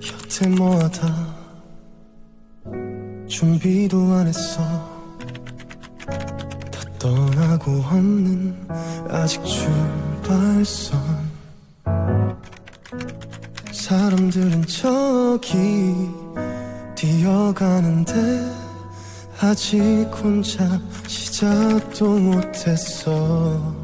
곁에 뭐하다 준비도 안 했어. 다 떠나고 없는 아직 출발선 사람들은 저기 뛰어가는데 아직 혼자 시작도 못했어.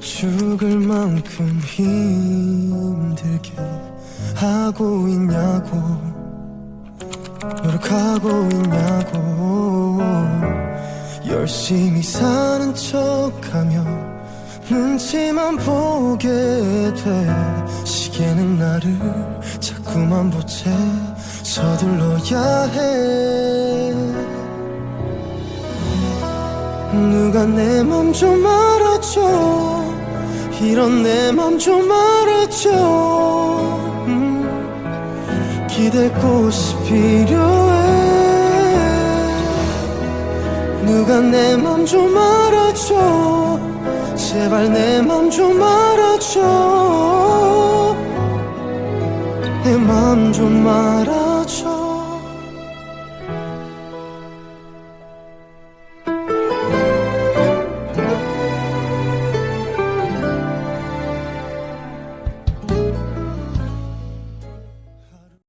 죽을 만큼 힘들게 하고 있냐고 노력하고 있냐고. 열심히 사는 척하며 눈치만 보게 돼. 시계는 나를 자꾸만 보채 서둘러야 해. 누가 내 맘 좀 알아줘. 이런 내 맘 좀 알아줘. 음, 기댈 곳이 필요해. 누가 내 맘 좀 알아줘. 제발 내 맘 좀 알아줘 내맘좀 말아줘.